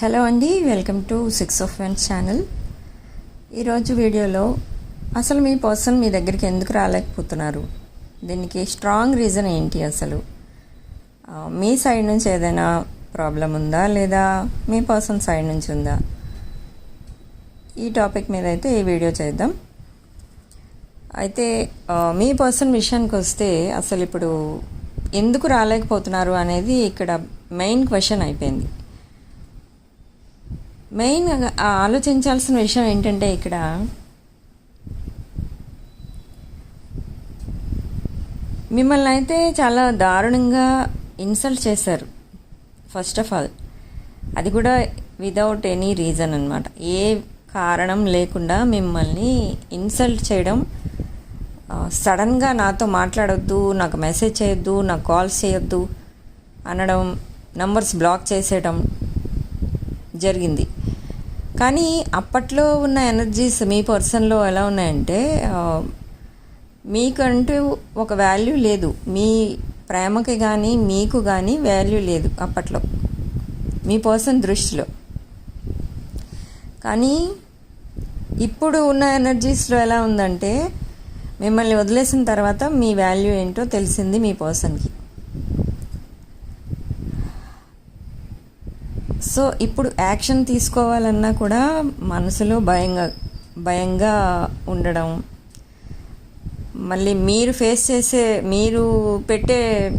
Hello అండి welcome to six of one channel ఈరోజు వీడియోలో అసలు మీ పర్సన్ మీ దగ్గరికి ఎందుకు రాలేకపోతున్నారు? దీనికి స్ట్రాంగ్ రీజన్ ఏంటి అసలు? మీ సైడ్ నుంచి ఏదైనా ప్రాబ్లం ఉందా? లేదా మీ పర్సన్ సైడ్ నుంచి ఉందా? ఈ టాపిక్ మీద అయితే ఈ వీడియో చేద్దాం. అయితే మీ పర్సన్ విషయానికి వస్తే అసలు ఇప్పుడు ఎందుకు రాలేకపోతున్నారు అనేది ఇక్కడ మెయిన్ క్వశ్చన్ అయిపోయింది. మెయిన్ ఆలోచించాల్సిన విషయం ఏంటంటే ఇక్కడ మిమ్మల్ని అయితే చాలా దారుణంగా ఇన్సల్ట్ చేశారు. ఫస్ట్ ఆఫ్ ఆల్ అది కూడా వితౌట్ ఎనీ రీజన్ అనమాట ఏ కారణం లేకుండా మిమ్మల్ని ఇన్సల్ట్ చేయడం సడన్గా నాతో మాట్లాడొద్దు నాకు మెసేజ్ చేయొద్దు నాకు కాల్స్ చేయొద్దు అనడం నంబర్స్ బ్లాక్ చేసేయడం జరిగింది. కానీ అప్పట్లో ఉన్న ఎనర్జీస్ మీ పర్సన్లో ఎలా ఉన్నాయంటే మీకంటూ ఒక వాల్యూ లేదు. మీ ప్రేమకి కానీ మీకు కానీ వాల్యూ లేదు అప్పట్లో. మీ పర్సన్ దృష్టిలో. కానీ ఇప్పుడు ఉన్న ఎనర్జీస్లో ఎలా ఉందంటే మిమ్మల్ని వదిలేసిన తర్వాత మీ వాల్యూ ఏంటో తెలిసింది మీ పర్సన్కి. సో ఇప్పుడు యాక్షన్ తీసుకోవాలన్నా కూడా మనసులో భయంగా భయంగా ఉండడం. మళ్ళీ మీరు ఫేస్ చేసే మీరు పెట్టే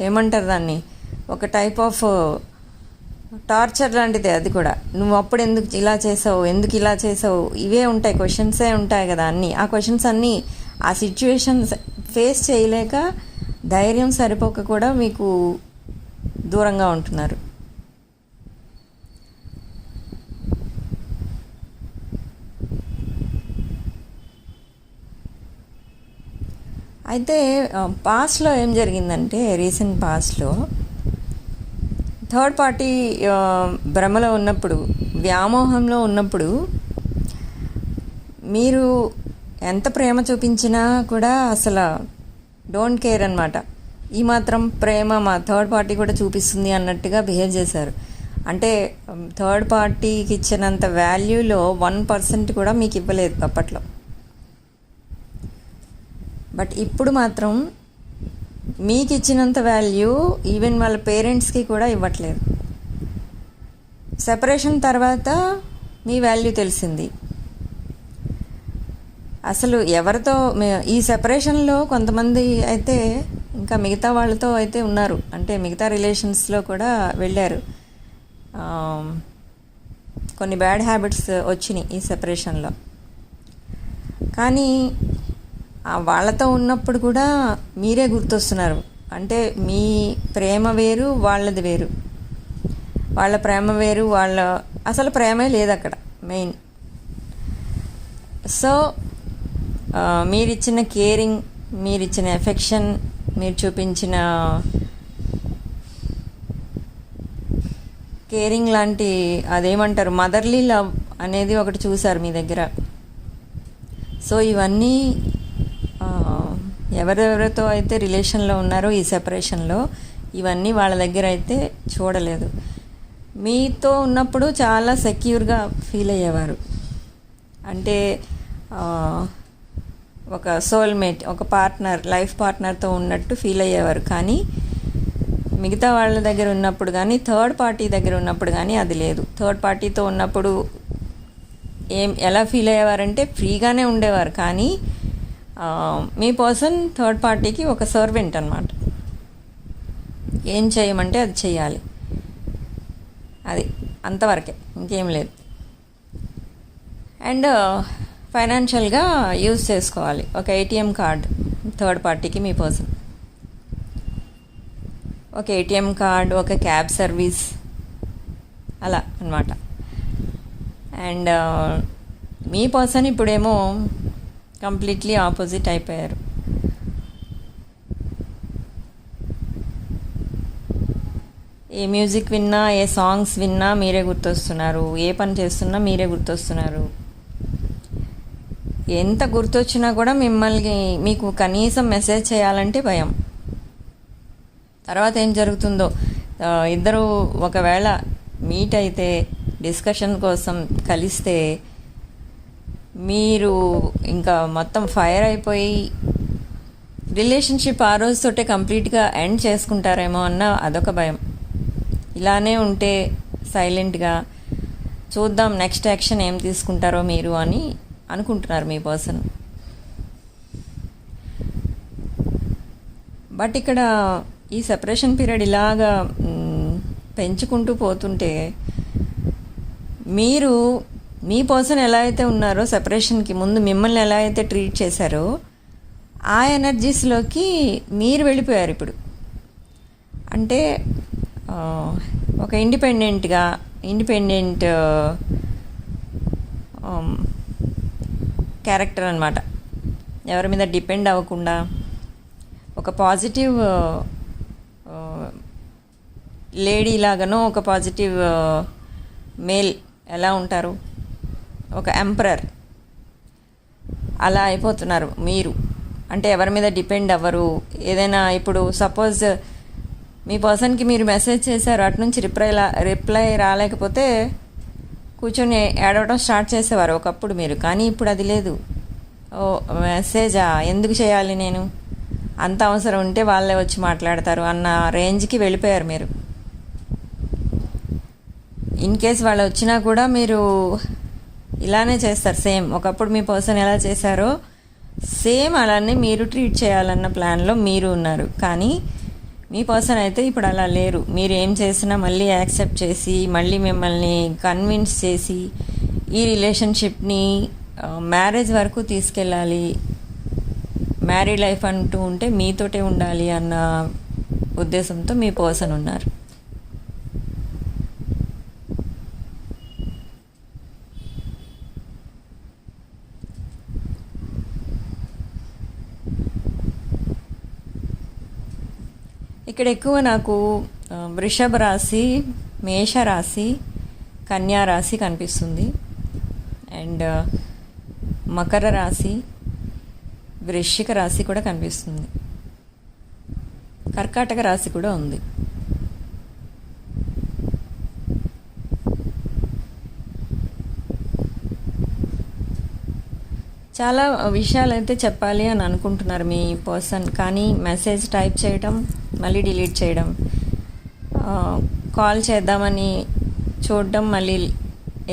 ఏమంటారు దాన్ని? ఒక టైప్ ఆఫ్ టార్చర్ లాంటిదే అది కూడా. నువ్వు అప్పుడు ఎందుకు ఇలా చేసావు ఎందుకు ఇలా చేసావు? ఇవే ఉంటాయి క్వశ్చన్సే ఉంటాయి కదా అన్నీ. ఆ క్వశ్చన్స్ అన్నీ ఆ సిచ్యువేషన్స్ ఫేస్ చేయలేక ధైర్యం సరిపోక కూడా మీకు దూరంగా ఉంటున్నారు. అయితే పాస్ట్లో ఏం జరిగిందంటే రీసెంట్ పాస్ట్లో థర్డ్ పార్టీ భ్రమలో ఉన్నప్పుడు వ్యామోహంలో ఉన్నప్పుడు మీరు ఎంత ప్రేమ చూపించినా కూడా అసలు డోంట్ కేర్ అనమాట ఈ మాత్రం ప్రేమ మా థర్డ్ పార్టీ కూడా చూపిస్తుంది అన్నట్టుగా బిహేవ్ చేశారు. అంటే థర్డ్ పార్టీకి ఇచ్చినంత వాల్యూలో వన్ పర్సెంట్ కూడా మీకు ఇవ్వలేదు అప్పట్లో. బట్ ఇప్పుడు మాత్రం మీకు ఇచ్చినంత వాల్యూ ఈవెన్ వాళ్ళ పేరెంట్స్కి కూడా ఇవ్వట్లేదు. సెపరేషన్ తర్వాత మీ వాల్యూ తెలిసింది. అసలు ఎవరితో ఈ సెపరేషన్లో కొంతమంది అయితే ఇంకా మిగతా వాళ్ళతో అయితే ఉన్నారు. అంటే మిగతా రిలేషన్స్లో కూడా వెళ్ళారు. కొన్ని బ్యాడ్ హ్యాబిట్స్ వచ్చినాయి ఈ సెపరేషన్లో. కానీ వాళ్ళతో ఉన్నప్పుడు కూడా మీరే గుర్తొస్తున్నారు. అంటే మీ ప్రేమ వేరు వాళ్ళది వేరు. వాళ్ళ ప్రేమ వేరు వాళ్ళ అసలు ప్రేమే లేదు అక్కడ మెయిన్. సో మీరిచ్చిన కేరింగ్ మీరిచ్చిన ఎఫెక్షన్ మీరు చూపించిన కేరింగ్ లాంటి అదేమంటారు మదర్లీ లవ్ అనేది ఒకటి చూసారు మీ దగ్గర. సో ఇవన్నీ ఎవరెవరితో అయితే రిలేషన్లో ఉన్నారో ఈ సెపరేషన్లో ఇవన్నీ వాళ్ళ దగ్గర అయితే చూడలేదు. మీతో ఉన్నప్పుడు చాలా సెక్యూర్గా ఫీల్ అయ్యేవారు. అంటే ఒక సోల్మేట్ ఒక పార్ట్నర్ లైఫ్ పార్ట్నర్తో ఉన్నట్టు ఫీల్ అయ్యేవారు. కానీ మిగతా వాళ్ళ దగ్గర ఉన్నప్పుడు కానీ థర్డ్ పార్టీ దగ్గర ఉన్నప్పుడు కానీ అది లేదు. థర్డ్ పార్టీతో ఉన్నప్పుడు ఏం ఎలా ఫీల్ అయ్యేవారంటే ఫ్రీగానే ఉండేవారు. కానీ మీ పర్సన్ థర్డ్ పార్టీకి ఒక సర్వెంట్ అనమాట ఏం చేయమంటే అది చేయాలి. అది అంతవరకే ఇంకేం లేదు. అండ్ ఫైనాన్షియల్గా యూజ్ చేసుకోవాలి. ఒక ఏటీఎం కార్డ్ థర్డ్ పార్టీకి మీ పర్సన్. ఒక ఏటీఎం కార్డ్ ఒక క్యాబ్ సర్వీస్ అలా అన్నమాట. అండ్ మీ పర్సన్ ఇప్పుడేమో కంప్లీట్లీ ఆపోజిట్ అయిపోయారు. ఏ మ్యూజిక్ విన్నా ఏ సాంగ్స్ విన్నా మీరే గుర్తొస్తున్నారు. ఏ పని చేస్తున్నా మీరే గుర్తొస్తున్నారు. ఎంత గుర్తొచ్చినా కూడా మిమ్మల్ని మీకు కనీసం మెసేజ్ చేయాలంటే భయం. తర్వాత ఏం జరుగుతుందో ఇద్దరు ఒకవేళ మీట్ అయితే డిస్కషన్ కోసం కలిస్తే మీరు ఇంకా మొత్తం ఫైర్ అయిపోయి రిలేషన్షిప్ ఆ రోజుతోటే కంప్లీట్గా ఎండ్ చేసుకుంటారేమో అన్న అదొక భయం. ఇలానే ఉంటే సైలెంట్గా చూద్దాం నెక్స్ట్ యాక్షన్ ఏం తీసుకుంటారో మీరు అని అనుకుంటున్నారు మీ పర్సన్. బట్ ఇక్కడ ఈ సెపరేషన్ పీరియడ్ ఇలాగా పెంచుకుంటూ పోతుంటే మీరు మీ పర్సన్ ఎలా అయితే ఉన్నారో సెపరేషన్కి ముందు మిమ్మల్ని ఎలా అయితే ట్రీట్ చేశారో ఆ ఎనర్జీస్లోకి మీరు వెళ్ళిపోయారు ఇప్పుడు. అంటే ఒక ఇండిపెండెంట్గా ఇండిపెండెంట్ క్యారెక్టర్ అనమాట ఎవరి మీద డిపెండ్ అవ్వకుండా ఒక పాజిటివ్ లేడీ లాగానో ఒక పాజిటివ్ మేల్ ఎలా ఉంటారు? ఒక ఎంపరర్. అలా అయిపోతున్నారు మీరు. అంటే ఎవరి మీద డిపెండ్ అవ్వరు. ఏదైనా ఇప్పుడు సపోజ్ మీ పర్సన్కి మీరు మెసేజ్ చేశారు అటు నుంచి రిప్లై రిప్లై రాలేకపోతే కూర్చొని ఏడవడం స్టార్ట్ చేసేవారు ఒకప్పుడు మీరు. కానీ ఇప్పుడు అది లేదు. ఓ మెసేజా? ఎందుకు చేయాలి నేను? అంత అవసరం ఉంటే వాళ్ళే వచ్చి మాట్లాడతారు అన్న రేంజ్కి వెళ్ళిపోయారు మీరు. ఇన్ కేస్ వాళ్ళు వచ్చినా కూడా మీరు ఇలానే చేస్తారు సేమ్. ఒకప్పుడు మీ పర్సన్ ఎలా చేశారో సేమ్ అలానే మీరు ట్రీట్ చేయాలన్న ప్లాన్లో మీరు ఉన్నారు. కానీ మీ పర్సన్ అయితే ఇప్పుడు అలా లేరు. మీరు ఏం చేసినా మళ్ళీ యాక్సెప్ట్ చేసి మళ్ళీ మిమ్మల్ని కన్విన్స్ చేసి ఈ రిలేషన్షిప్ని మ్యారేజ్ వరకు తీసుకెళ్ళాలి మ్యారీడ్ లైఫ్ అంటూ ఉంటే మీతోటే ఉండాలి అన్న ఉద్దేశంతో మీ పర్సన్ ఉన్నారు. ఇక్కడ ఎక్కువ నాకు వృషభ రాశి మేష రాశి కన్యా రాశి కనిపిస్తుంది. అండ్ మకర రాశి వృశ్చిక రాశి కూడా కనిపిస్తుంది. కర్కాటక రాశి కూడా ఉంది. చాలా విషయాలు అయితే చెప్పాలి అని అనుకుంటున్నారు మీ పర్సన్ కానీ మెసేజ్ టైప్ చేయటం మళ్ళీ డిలీట్ చేయడం. కాల్ చేద్దామని చూడడం మళ్ళీ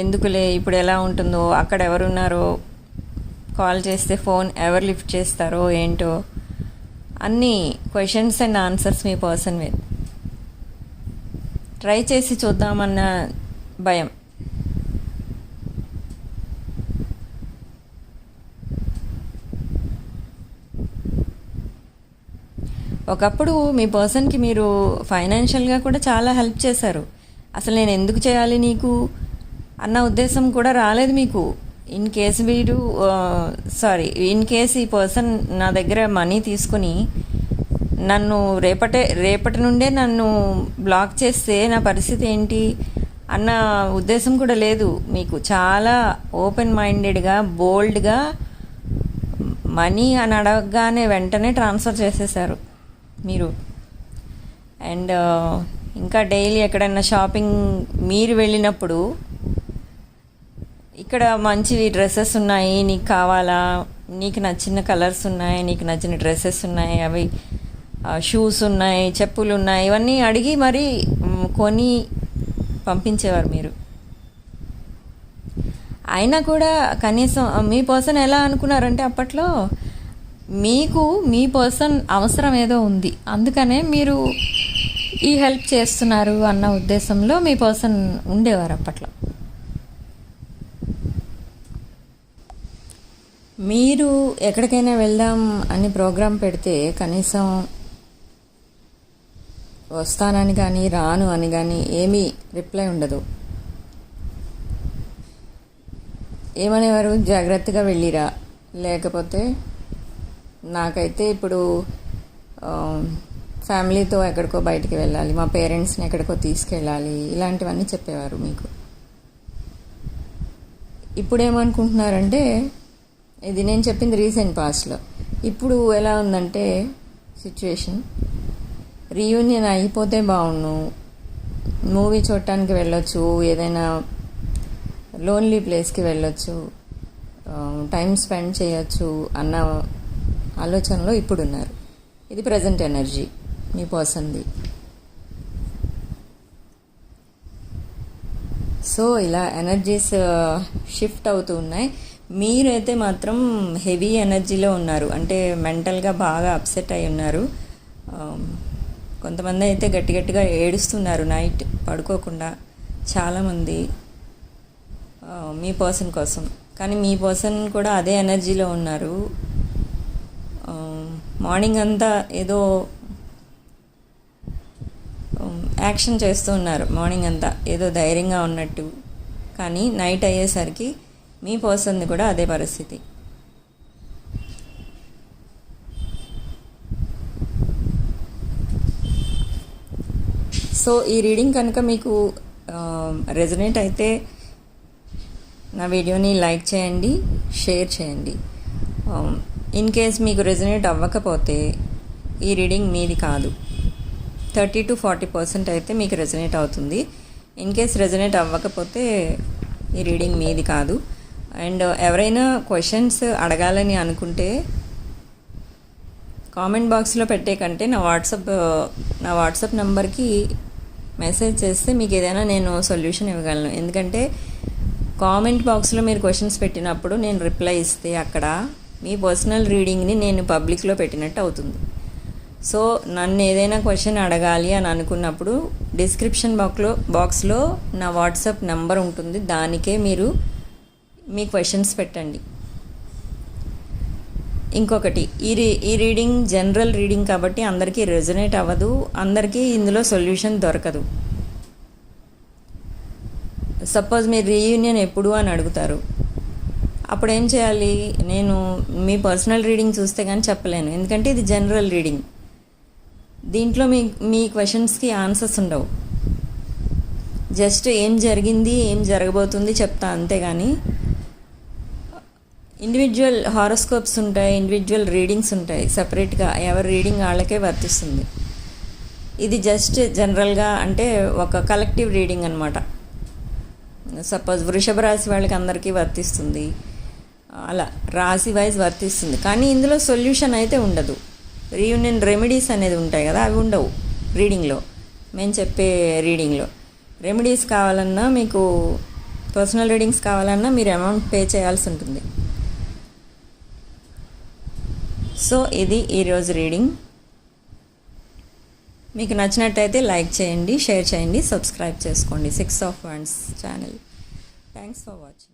ఎందుకులే ఇప్పుడు ఎలా ఉంటుందో అక్కడ ఎవరున్నారో కాల్ చేస్తే ఫోన్ ఎవరు లిఫ్ట్ చేస్తారో ఏంటో అన్ని క్వశ్చన్స్ అండ్ ఆన్సర్స్ మీ పర్సన్ మీద ట్రై చేసి చూద్దామన్న భయం. ఒకప్పుడు మీ పర్సన్కి మీరు ఫైనాన్షియల్గా కూడా చాలా హెల్ప్ చేశారు. అసలు నేను ఎందుకు చేయాలి నీకు? అన్న ఉద్దేశం కూడా రాలేదు మీకు. ఇన్ కేస్ వీడు సారీ ఇన్ కేస్ ఈ పర్సన్ నా దగ్గర మనీ తీసుకుని నన్ను రేపటే రేపటి నుండే నన్ను బ్లాక్ చేస్తే నా పరిస్థితి ఏంటి? అన్న ఉద్దేశం కూడా లేదు మీకు. చాలా ఓపెన్ మైండెడ్గా బోల్డ్గా మనీ అని అడగగానే వెంటనే ట్రాన్స్ఫర్ చేసేసారు మీరు. అండ్ uh, ఇంకా డైలీ ఎక్కడైనా షాపింగ్ మీరు వెళ్ళినప్పుడు ఇక్కడ మంచి డ్రెస్సెస్ ఉన్నాయి నీకు కావాలా నీకు నచ్చిన కలర్స్ ఉన్నాయి నీకు నచ్చిన డ్రెస్సెస్ ఉన్నాయి అవి షూస్ ఉన్నాయి చెప్పులు ఉన్నాయి ఇవన్నీ అడిగి మరీ కొని పంపించేవారు మీరు. అయినా కూడా కనీసం మీ పర్సన్ ఎలా అనుకున్నారంటే అప్పట్లో మీకు మీ పర్సన్ అవసరం ఏదో ఉంది. అందుకనే మీరు ఈ హెల్ప్ చేస్తున్నారు అన్న ఉద్దేశంలో మీ పర్సన్ ఉండేవారు అప్పట్లో. మీరు ఎక్కడికైనా వెళ్దాం అని ప్రోగ్రాం పెడితే కనీసం వస్తానని కానీ రాను అని కానీ ఏమీ రిప్లై ఉండదు. ఏమనేవారు? జాగ్రత్తగా వెళ్ళిరా. లేకపోతే నాకైతే ఇప్పుడు ఫ్యామిలీతో ఎక్కడికో బయటికి వెళ్ళాలి మా పేరెంట్స్ని ఎక్కడికో తీసుకెళ్ళాలి ఇలాంటివన్నీ చెప్పేవారు మీకు. ఇప్పుడు ఏమనుకుంటున్నారంటే ఇది నేను చెప్పింది రీసెంట్ పాస్ట్లో. ఇప్పుడు ఎలా ఉందంటే సిచ్యువేషన్. రీయూనియన్ అయిపోతే బాగుండు. మూవీ చూడటానికి వెళ్ళొచ్చు ఏదైనా లోన్లీ ప్లేస్కి వెళ్ళొచ్చు టైం స్పెండ్ చేయొచ్చు అన్న ఆలోచనలో ఇప్పుడు ఉన్నారు ఇది ప్రజెంట్ ఎనర్జీ మీ పర్సన్ది. సో ఇలా ఎనర్జీస్ షిఫ్ట్ uh, అవుతూ ఉన్నాయి. మీరైతే మాత్రం హెవీ ఎనర్జీలో ఉన్నారు. అంటే మెంటల్గా బాగా అప్సెట్ అయి ఉన్నారు. Um, కొంతమంది అయితే గట్టి గట్టిగా ఏడుస్తున్నారు నైట్ పడుకోకుండా. చాలామంది uh, మీ పర్సన్ కోసం. కానీ మీ పర్సన్ కూడా అదే ఎనర్జీలో ఉన్నారు. మార్నింగ్ అంతా ఏదో యాక్షన్ చేస్తూ ఉన్నారు. మార్నింగ్ అంతా ఏదో ధైర్యంగా ఉన్నట్టు. కానీ నైట్ అయ్యేసరికి మీ పర్సన్ది కూడా అదే పరిస్థితి. సో ఈ రీడింగ్ కనుక మీకు రెజనేట్ అయితే నా వీడియోని లైక్ చేయండి షేర్ చేయండి. ఇన్ కేస్ మీకు రెజనేట్ అవ్వకపోతే ఈ రీడింగ్ మీది కాదు. థర్టీ టు ఫార్టీ పర్సెంట్ అయితే మీకు రెజనేట్ అవుతుంది. ఇన్ కేస్ రెజనేట్ అవ్వకపోతే ఈ రీడింగ్ మీది కాదు. అండ్ ఎవరైనా క్వశ్చన్స్ అడగాలని అనుకుంటే కామెంట్ బాక్స్లో పెట్టే కంటే నా వాట్సాప్ నా వాట్సాప్ నెంబర్కి మెసేజ్ చేస్తే మీకు ఏదైనా నేను సొల్యూషన్ ఇవ్వగలను. ఎందుకంటే కామెంట్ బాక్స్లో మీరు క్వశ్చన్స్ పెట్టినప్పుడు నేను రిప్లై ఇస్తే అక్కడ మీ పర్సనల్ రీడింగ్ని నేను పబ్లిక్లో పెట్టినట్టు అవుతుంది. సో నన్ను ఏదైనా క్వశ్చన్ అడగాలి అని అనుకున్నప్పుడు డిస్క్రిప్షన్ బాక్లో బాక్స్లో నా వాట్సాప్ నెంబర్ ఉంటుంది. దానికే మీరు మీ క్వశ్చన్స్ పెట్టండి. ఇంకొకటి ఈ రీ ఈ రీడింగ్ జనరల్ రీడింగ్ కాబట్టి అందరికీ రెజనేట్ అవ్వదు. అందరికీ ఇందులో సొల్యూషన్ దొరకదు. సపోజ్ మీరు రీయూనియన్ ఎప్పుడు అని అడుగుతారు. అప్పుడు ఏం చేయాలి? నేను మీ పర్సనల్ రీడింగ్ చూస్తే కానీ చెప్పలేను. ఎందుకంటే ఇది జనరల్ రీడింగ్ దీంట్లో మీ మీ క్వశ్చన్స్కి ఆన్సర్స్ ఉండవు. జస్ట్ ఏం జరిగింది ఏం జరగబోతుంది చెప్తా అంతేగాని ఇండివిజువల్ హారోస్కోప్స్ ఉంటాయి ఇండివిజువల్ రీడింగ్స్ ఉంటాయి. సపరేట్గా ఎవరి రీడింగ్ వాళ్ళకే వర్తిస్తుంది. ఇది జస్ట్ జనరల్గా అంటే ఒక కలెక్టివ్ రీడింగ్ అనమాట సపోజ్ వృషభ రాశి వాళ్ళకి అందరికీ వర్తిస్తుంది. అలా రాశి వైజ్ వర్తిస్తుంది. కానీ ఇందులో సొల్యూషన్ అయితే ఉండదు. రీయూనియన్ రెమెడీస్ అనేది ఉంటాయి కదా అవి ఉండవు రీడింగ్లో. మేము చెప్పే రీడింగ్లో. రెమెడీస్ కావాలన్నా మీకు పర్సనల్ రీడింగ్స్ కావాలన్నా మీరు అమౌంట్ పే చేయాల్సి ఉంటుంది. సో ఇది ఈరోజు రీడింగ్. మీకు నచ్చినట్టయితే లైక్ చేయండి షేర్ చేయండి సబ్స్క్రైబ్ చేసుకోండి. Six of ones channel. Thanks for watching.